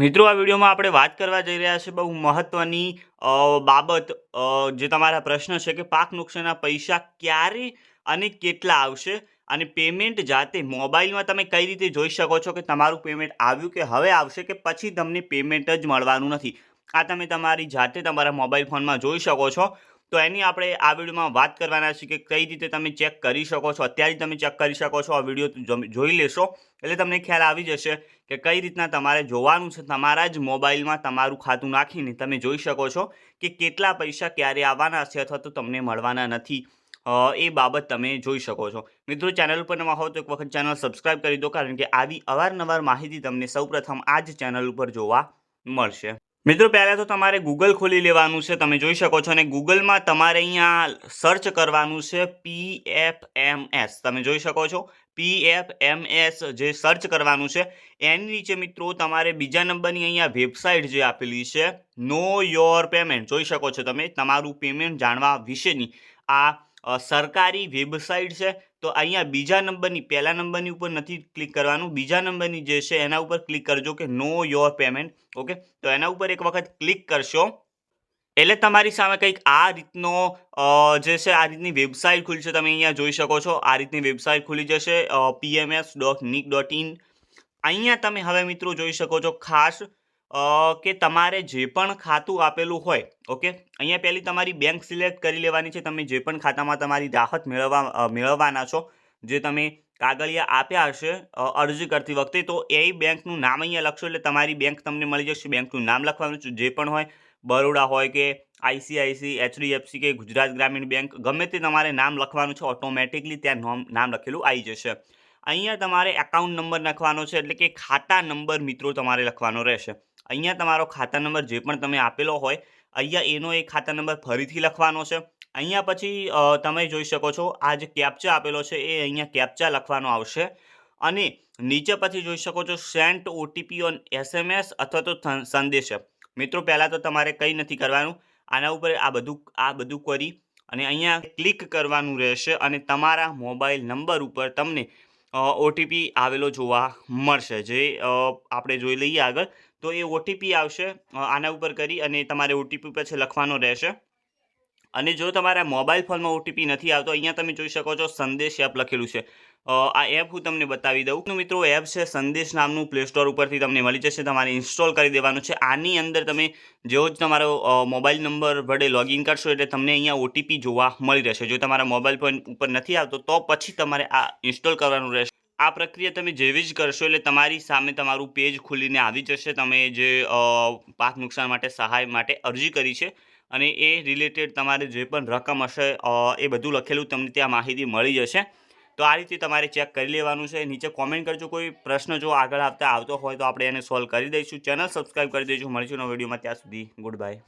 મિત્રો, આ વિડીયોમાં આપણે વાત કરવા જઈ રહ્યા છે બહુ મહત્ત્વની બાબત જે તમારા પ્રશ્ન છે કે પાક નુકસાનના પૈસા ક્યારે અને કેટલા આવશે અને પેમેન્ટ જાતે મોબાઈલમાં તમે કઈ રીતે જોઈ શકો છો કે તમારું પેમેન્ટ આવ્યું કે હવે આવશે કે પછી તમને પેમેન્ટ જ મળવાનું નથી. આ તમે તમારી જાતે તમારા મોબાઈલ ફોનમાં જોઈ શકો છો. તો એની આપણે આ વિડીયોમાં વાત કરવાના છીએ કે કઈ રીતે તમે ચેક કરી શકો છો, અત્યારે તમે ચેક કરી શકો છો, આ વીડિયો જોઈ લેશો, એટલે તમને ખ્યાલ આવી જશે કે કઈ રીતના તમારે જોવાનું છે, તમારા જ મોબાઈલમાં તમારું ખાતું નાખીને તમે જોઈ શકો છો કે કેટલા પૈસા ક્યારે આવવાના છે અથવા તો તમને મળવાના નથી. એ બાબત તમે જોઈ શકો છો. મિત્રો, ચેનલ ઉપર નવા હો તો એક વખત ચેનલ સબસ્ક્રાઈબ કરી દો, કારણ કે આવી અવારનવાર માહિતી તમને સૌપ્રથમ આ જ ચેનલ ઉપર જોવા મળશે. મિત્રો, પહેલાં તો તમારે ગૂગલ ખોલી લેવાનું છે. તમે જોઈ શકો છો અને ગૂગલમાં તમારે અહીંયા સર્ચ કરવાનું છે પી એફ એમ એસ તમે જોઈ શકો છો? પી એફ એમ એસ જે સર્ચ કરવાનું છે, એની નીચે મિત્રો તમારે બીજા નંબરની અહીંયા વેબસાઇટ જે આપેલી છે નો યોર પેમેન્ટ જોઈ શકો છો તમે? તમારું પેમેન્ટ જાણવા વિશેની આ સરકારી વેબસાઇટ છે, તો અહીંયા બીજા નંબરની, પહેલા નંબરની ઉપર નથી ક્લિક કરવાનું. બીજા નંબરની જે છે, એના ઉપર ક્લિક કરજો કે નો યોર પેમેન્ટ, ઓકે? તો એના ઉપર એક વખત ક્લિક કરશો. એટલે તમારી સામે કંઈક આ રીતનો જે છે, આ રીતની વેબસાઇટ ખુલશે તમે અહીંયા જોઈ શકો છો. આ રીતની વેબસાઇટ ખુલી જશે PMS dot nic dot in અહીંયા તમે હવે મિત્રો જોઈ શકો છો ખાસ કે તમારે જે પણ ખાતું આપેલું હોય, ઓકે? અહીંયા પહેલી તમારી બેંક સિલેક્ટ કરી લેવાની છે. તમે જે પણ ખાતામાં તમારી રાહત મેળવવા મેળવવાના છો, જે તમે કાગળિયા આપ્યા હશે અરજી કરતી વખતે, તો એ બેંકનું નામ અહીંયા લખશો એટલે તમારી બેંક તમને મળી જશે. બેંકનું નામ લખવાનું છે. જે પણ હોય, બરોડા હોય કે આઈસીઆઈસી, એચડીએફસી કે ગુજરાત ગ્રામીણ બેંક, ગમે તે તમારે નામ લખવાનું છે, ઓટોમેટિકલી ત્યાં નામ લખેલું આવી જશે. અહીંયા તમારે એકાઉન્ટ નંબર લખવાનો છે, એટલે કે ખાતા નંબર મિત્રો તમારે લખવાનો રહેશે. અહીંયા તમારો ખાતા નંબર જે પણ તમે આપેલો હોય, અહીંયા એનો એ ખાતા નંબર ફરીથી લખવાનો છે. અહીંયા પછી તમે જોઈ શકો છો, આ જે કેપ્ચા આપેલો છે એ અહીંયા કેપ્ચા લખવાનો આવશે. અને નીચે પછી જોઈ શકો છો સેન્ટ ઓટીપી ઓન એસએમએસ અથવા તો સંદેશ મિત્રો, પહેલાં તો તમારે કંઈ નથી કરવાનું. આના ઉપર આ બધું આ બધું કરી અને અહીંયા ક્લિક કરવાનું રહેશે અને તમારા મોબાઈલ નંબર ઉપર તમને ઓટીપી આવેલો જોવા મળશે. જે આપણે જોઈ લઈએ આગળ. તો એ ઓટીપી આવશે આના ઉપર કરી અને તમારે ઓટીપી પછી લખવાનો રહેશે. અને જો તમારા મોબાઈલ ફોનમાં ઓટીપી નથી આવતો, અહીંયા તમે જોઈ શકો છો સંદેશ એપ લખેલું છે. આ એપ હું તમને બતાવી દઉં. મિત્રો, એપ છે સંદેશ નામનું પ્લે સ્ટોર ઉપરથી તમને મળી જશે. તમારે ઇન્સ્ટોલ કરી દેવાનું છે. આની અંદર તમે જેવો જ તમારો મોબાઈલ નંબર વડે લોગિન કરશો એટલે તમને અહીંયા ઓટીપી જોવા મળી રહેશે. જો તમારા મોબાઈલ ફોન ઉપર નથી આવતો, તો પછી તમારે આ ઇન્સ્ટોલ કરવાનું રહેશે. આ પ્રક્રિયા તમે જેવી જ કરશો એટલે તમારી સામે તમારું પેજ ખુલીને આવી જશે. તમે જે પાક નુકસાન માટે સહાય માટે અરજી કરી છે અને એ રિલેટેડ તમારે જે પણ રકમ હશે એ બધું લખેલું તમને ત્યાં માહિતી મળી જશે. તો આ રીતે તમારે ચેક કરી લેવાનું છે. નીચે કોમેન્ટ કરજો. કોઈ પ્રશ્ન જો આગળ આવતા આવતો હોય તો આપણે એને સોલ્વ કરી દઈશું. ચેનલ સબસ્ક્રાઈબ કરી દઈશું મળીશું નવા વિડીયોમાં. ત્યાં સુધી ગુડ બાય